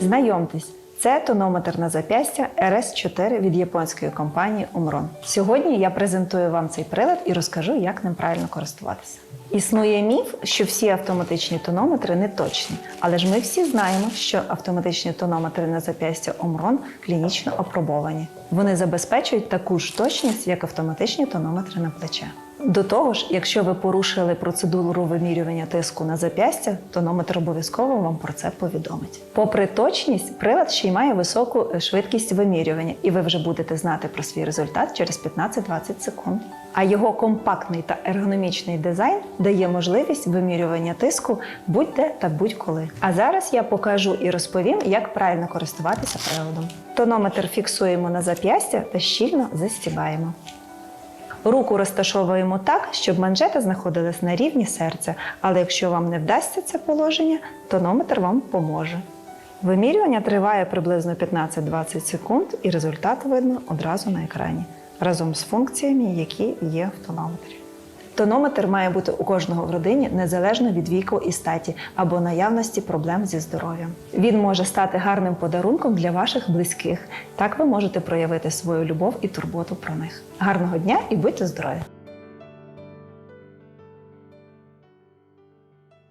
Знайомтесь, це тонометр на зап'ястя RS4 від японської компанії Omron. Сьогодні я презентую вам цей прилад і розкажу, як ним правильно користуватися. Існує міф, що всі автоматичні тонометри не точні, але ж ми всі знаємо, що автоматичні тонометри на зап'ястя Omron клінічно опробовані. Вони забезпечують таку ж точність, як автоматичні тонометри на плече. До того ж, якщо ви порушили процедуру вимірювання тиску на зап'ястя, тонометр обов'язково вам про це повідомить. Попри точність, прилад ще й має високу е, швидкість вимірювання, і ви вже будете знати про свій результат через 15-20 секунд. А його компактний та ергономічний дизайн дає можливість вимірювання тиску будь-де та будь-коли. А зараз я покажу і розповім, як правильно користуватися приладом. Тонометр фіксуємо на зап'ястя та щільно застібаємо. Руку розташовуємо так, щоб манжети знаходились на рівні серця, але якщо вам не вдасться це положення, тонометр вам поможе. Вимірювання триває приблизно 15-20 секунд, і результат видно одразу на екрані разом з функціями, які є в тонометрі. Тонометр має бути у кожного в родині незалежно від віку і статі або наявності проблем зі здоров'ям. Він може стати гарним подарунком для ваших близьких. Так ви можете проявити свою любов і турботу про них. Гарного дня і будьте здорові!